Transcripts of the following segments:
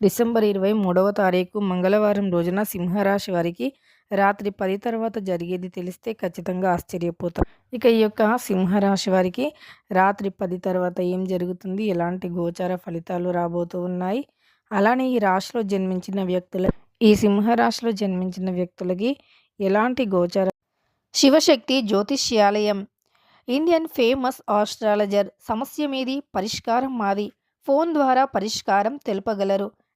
December ఇరవై మూడవ తారీఖు మంగళవారం రోజున సింహరాశి వారికి రాత్రి పది తర్వాత జరిగేది తెలిస్తే ఖచ్చితంగా ఆశ్చర్యపోతాం ఇక ఈ యొక్క సింహరాశి వారికి రాత్రి పది తర్వాత ఏం జరుగుతుంది? ఎలాంటి గోచార ఫలితాలు రాబోతూ ఉన్నాయి? అలానే ఈ రాశిలో జన్మించిన వ్యక్తుల ఈ సింహరాశిలో జన్మించిన వ్యక్తులకి ఎలాంటి గోచార శివశక్తి జ్యోతిష్యాలయం ఇండియన్ ఫేమస్ ఆస్ట్రాలజర్ సమస్య మీది పరిష్కారం మాది. ఫోన్ ద్వారా పరిష్కారం తెలుపగలరు.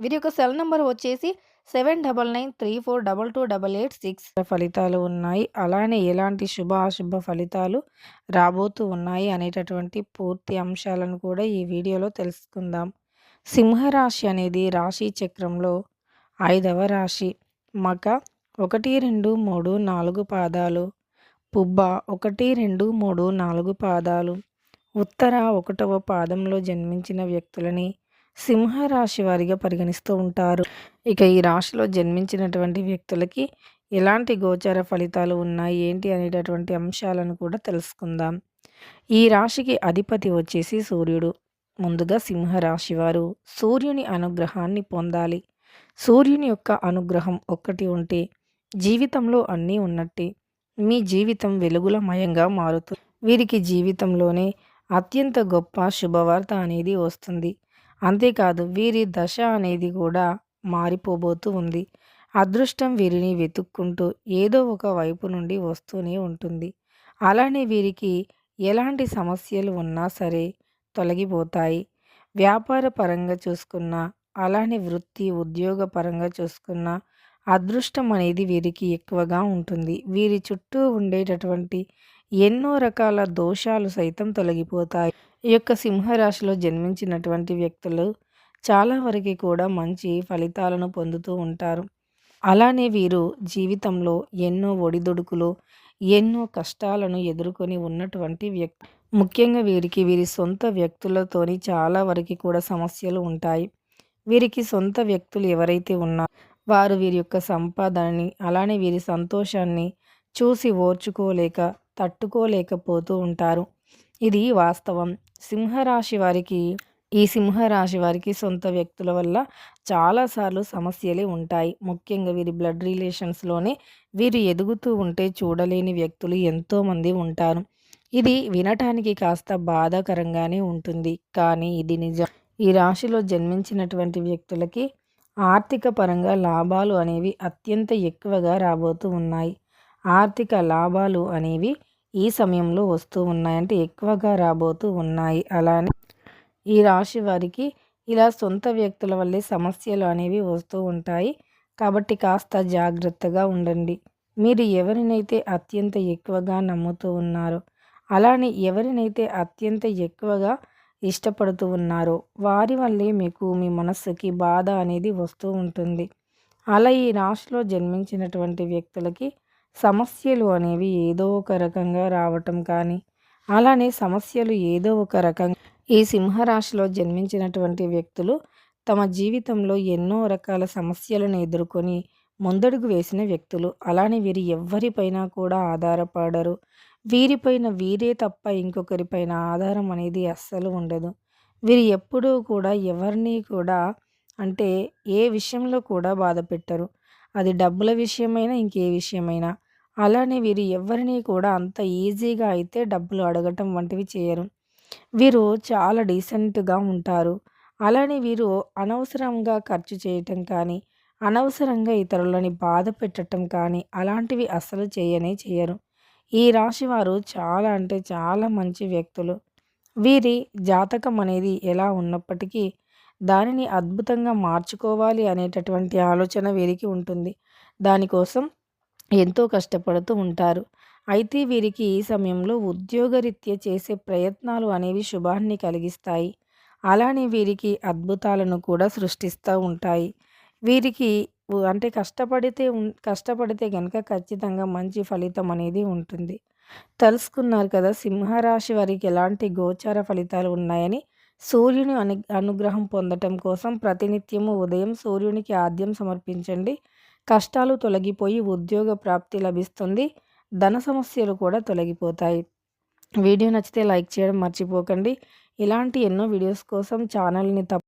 వీరి యొక్క సెల్ నెంబర్ వచ్చేసి seven double nine three four double two double eight six. ఫలితాలు ఉన్నాయి. అలానే ఎలాంటి శుభ అశుభ ఫలితాలు రాబోతూ ఉన్నాయి అనేటటువంటి పూర్తి అంశాలను కూడా ఈ వీడియోలో తెలుసుకుందాం. సింహరాశి అనేది రాశి చక్రంలో ఐదవ రాశి. మక ఒకటి రెండు మూడు నాలుగు పాదాలు. పుబ్బ ఒకటి రెండు మూడు నాలుగు పాదాలు. ఉత్తర ఒకటవ పాదంలో జన్మించిన వ్యక్తులని సింహరాశి వారిగా పరిగణిస్తూ ఉంటారు. ఇక ఈ రాశిలో జన్మించినటువంటి వ్యక్తులకి ఎలాంటి గోచార ఫలితాలు ఉన్నాయి? ఏంటి అనేటటువంటి అంశాలను కూడా తెలుసుకుందాం. ఈ రాశికి అధిపతి వచ్చేసి సూర్యుడు. ముందుగా సింహరాశి వారు. సూర్యుని అనుగ్రహాన్ని పొందాలి. సూర్యుని యొక్క అనుగ్రహం ఒక్కటి ఉంటే జీవితంలో అన్నీ ఉన్నట్టే. మీ జీవితం వెలుగులమయంగా మారుతుంది వీరికి జీవితంలోనే అత్యంత గొప్ప శుభవార్త అనేది వస్తుంది. అంతేకాదు వీరి దశ అనేది కూడా మారిపోబోతూ ఉంది. అదృష్టం వీరిని వెతుక్కుంటూ ఏదో ఒక వైపు నుండి వస్తూనే ఉంటుంది. అలానే వీరికి ఎలాంటి సమస్యలు ఉన్నా సరే తొలగిపోతాయి. వ్యాపార పరంగా చూసుకున్నా అలానే వృత్తి ఉద్యోగ పరంగా చూసుకున్నా అదృష్టం అనేది వీరికి ఎక్కువగా ఉంటుంది. వీరి చుట్టూ ఉండేటటువంటి ఎన్నో రకాల దోషాలు సైతం తొలగిపోతాయి. ఈ యొక్క సింహరాశిలో జన్మించినటువంటి వ్యక్తులు చాలా వరకు కూడా మంచి ఫలితాలను పొందుతూ ఉంటారు. అలానే వీరు జీవితంలో ఎన్నో ఒడిదుడుకులు ఎన్నో కష్టాలను ఎదుర్కొని ఉన్నటువంటి వ్యక్తి. ముఖ్యంగా వీరికి వీరి సొంత వ్యక్తులతోని చాలా వరకు కూడా సమస్యలు ఉంటాయి. వీరికి సొంత వ్యక్తులు ఎవరైతే ఉన్నా వారు వీరి యొక్క సంపాదనని అలానే వీరి సంతోషాన్ని చూసి ఓర్చుకోలేక తట్టుకోలేకపోతూ ఉంటారు. ఇది వాస్తవం. సింహరాశి వారికి ఈ సింహరాశి వారికి సొంత వ్యక్తుల వల్ల చాలాసార్లు సమస్యలే ఉంటాయి. ముఖ్యంగా వీరి బ్లడ్ రిలేషన్స్లోనే వీరు ఎదుగుతూ ఉంటే చూడలేని వ్యక్తులు ఎంతోమంది ఉంటారు. ఇది వినటానికి కాస్త బాధాకరంగానే ఉంటుంది. కానీ ఇది నిజం. ఈ రాశిలో జన్మించినటువంటి వ్యక్తులకి ఆర్థిక పరంగా లాభాలు అనేవి అత్యంత ఎక్కువగా రాబోతూ ఉన్నాయి. ఆర్థిక లాభాలు అనేవి ఈ సమయంలో వస్తూ ఉన్నాయంటే ఎక్కువగా రాబోతూ ఉన్నాయి. అలానే ఈ రాశి వారికి ఇలా సొంత వ్యక్తుల వల్లే సమస్యలు అనేవి వస్తూ ఉంటాయి. కాబట్టి కాస్త జాగ్రత్తగా ఉండండి. మీరు ఎవరినైతే అత్యంత ఎక్కువగా నమ్ముతూ ఉన్నారో అలానే ఎవరినైతే అత్యంత ఎక్కువగా ఇష్టపడుతూ ఉన్నారో వారి వల్లే మీకు మీ మనస్సుకి బాధ అనేది వస్తూ ఉంటుంది. అలా ఈ రాశిలో జన్మించినటువంటి వ్యక్తులకి సమస్యలు అనేవి ఏదో ఒక రకంగా రావటం కానీ అలానే సమస్యలు ఏదో ఒక రకంగా ఈ సింహరాశిలో జన్మించినటువంటి వ్యక్తులు తమ జీవితంలో ఎన్నో రకాల సమస్యలను ఎదుర్కొని ముందడుగు వేసిన వ్యక్తులు. అలానే వీరు ఎవ్వరిపైన కూడా ఆధారపడరు. వీరిపైన వీరే తప్ప ఇంకొకరిపైన ఆధారం అనేది అస్సలు ఉండదు. వీరు ఎప్పుడూ కూడా ఎవరిని కూడా అంటే ఏ విషయంలో కూడా బాధ పెట్టరు. అది డబ్బుల విషయమైనా ఇంకే విషయమైనా. అలానే వీరు ఎవరిని కూడా అంత ఈజీగా అయితే డబ్బులు అడగటం వంటివి చేయరు. వీరు చాలా డీసెంట్గా ఉంటారు. అలానే వీరు అనవసరంగా ఖర్చు చేయటం కానీ అనవసరంగా ఇతరులని బాధ పెట్టడం కానీ అలాంటివి అస్సలు చేయనే చేయరు. ఈ రాశి వారు చాలా అంటే చాలా మంచి వ్యక్తులు. వీరి జాతకం అనేది ఎలా ఉన్నప్పటికీ దానిని అద్భుతంగా మార్చుకోవాలి అనేటటువంటి ఆలోచన వీరికి ఉంటుంది. దానికోసం ఎంతో కష్టపడుతూ ఉంటారు. అయితే వీరికి ఈ సమయంలో ఉద్యోగరీత్యా చేసే ప్రయత్నాలు అనేవి శుభాన్ని కలిగిస్తాయి. అలానే వీరికి అద్భుతాలను కూడా సృష్టిస్తూ ఉంటాయి. వీరికి అంటే కష్టపడితే కష్టపడితే కనుక ఖచ్చితంగా మంచి ఫలితం అనేది ఉంటుంది. తెలుసుకున్నారు కదా సింహరాశి వారికి ఎలాంటి గోచార ఫలితాలు ఉన్నాయని? సూర్యుని అను అనుగ్రహం పొందటం కోసం ప్రతినిత్యము ఉదయం సూర్యునికి ఆద్యం సమర్పించండి. కష్టాలు తొలగిపోయి ఉద్యోగ ప్రాప్తి లభిస్తుంది. ధన సమస్యలు కూడా తొలగిపోతాయి. వీడియో నచ్చితే లైక్ చేయడం మర్చిపోకండి. ఇలాంటి ఎన్నో వీడియోస్ కోసం ఛానల్ని తప్ప